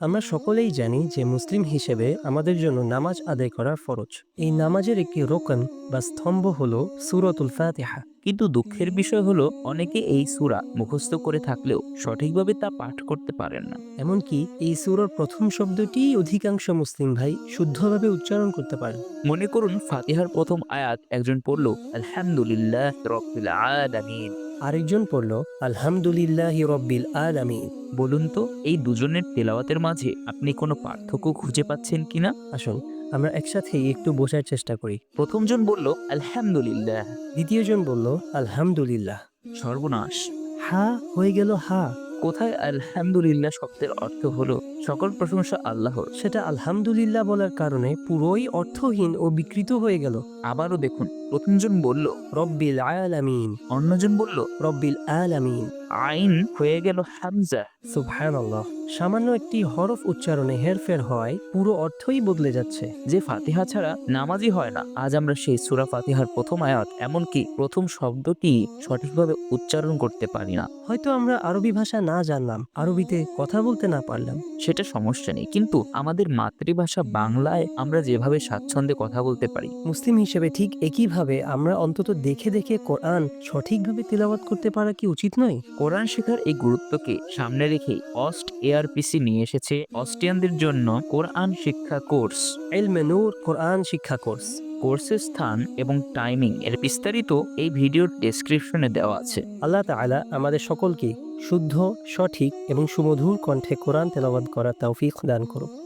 আমরা সকলেই জানি যে মুসলিম হিসেবে আমাদের জন্য নামাজ আদায় করা ফরজ। এই নামাজের একটি রোকন বা স্তম্ভ হল সুরতুল ফাতিহা। কিন্তু দুঃখের বিষয় হলো, অনেকে এই সুরা মুখস্থ করে থাকলেও সঠিকভাবে তা পাঠ করতে পারেন না। এমনকি এই সুরর প্রথম শব্দটি অধিকাংশ মুসলিম ভাই শুদ্ধভাবে উচ্চারণ করতে পারেন। মনে করুন, ফাতিহার প্রথম আয়াত একজন পড়ল, আলহামদুলিল্লাহ আরেকজন পড়ল আলহামদুলিল্লাহ রব্বিল আলামিন। বলুন তো এই দুজনের তেলাওয়াতের মাঝে আপনি কোনো পার্থক্য খুঁজে পাচ্ছেন কিনা? আসুন আমরা একসাথেই একটু বোঝার চেষ্টা করি। প্রথমজন বলল আলহামদুলিল্লাহ। দ্বিতীয়জন বলল আলহামদুলিল্লাহ। সর্বনাশ। হা হয়ে গেল হা। কোথায় আলহামদুলিল্লাহ শব্দের অর্থ হলো সকল প্রশংসা আল্লাহর। সেটা আলহামদুলিল্লাহ বলার কারণে পুরোই অর্থহীন ও বিকৃত হয়ে গেল। আবারও দেখুন প্রথমজন বলল, রব্বিল আলামিন। অন্যজন বলল, রব্বিল আলামিন। আইন হয়ে গেল হামজা। সুবহানাল্লাহ। সামান্য একটি হরফ উচ্চারণে হেরফের হওয়ায় পুরো অর্থই বদলে যাচ্ছে। যে ফাতিহা ছাড়া নামাজই হয় না। আজ আমরা সেই সুরা ফাতিহার প্রথম আয়াত, এমনকি প্রথম শব্দটি সঠিকভাবে উচ্চারণ করতে পারি না। হয়তো আমরা আরবি ভাষা না জানলাম, আরবিতে কথা বলতে না পারলাম। সেটা সমস্যা নেই, কিন্তু আমাদের মাতৃভাষা বাংলায় আমরা যেভাবে স্বাচ্ছন্দ্যে কথা বলতে পারি, মুসলিম হিসেবে ঠিক একইভাবে আমরা অন্তত দেখে দেখে কোরআন সঠিকভাবে তেলাওয়াত করতে পারা কি উচিত নয়? কোরআন শেখার এই গুরুত্বকে সামনে রেখে অস্ট এআরপিসি নিয়ে এসেছে অস্ট্রিয়ানদের জন্য কোরআন শিক্ষা কোর্স। এলমে নূর কোরআন শিক্ষা কোর্স। কোর্সের স্থান এবং টাইমিং এর বিস্তারিত এই ভিডিওর ডেসক্রিপশনে দেওয়া আছে। আল্লাহ তাআলা আমাদের সকলকে শুদ্ধ সঠিক এবং সুমধুর কণ্ঠে কোরআন তেলাওয়াত করার তৌফিক দান করুক।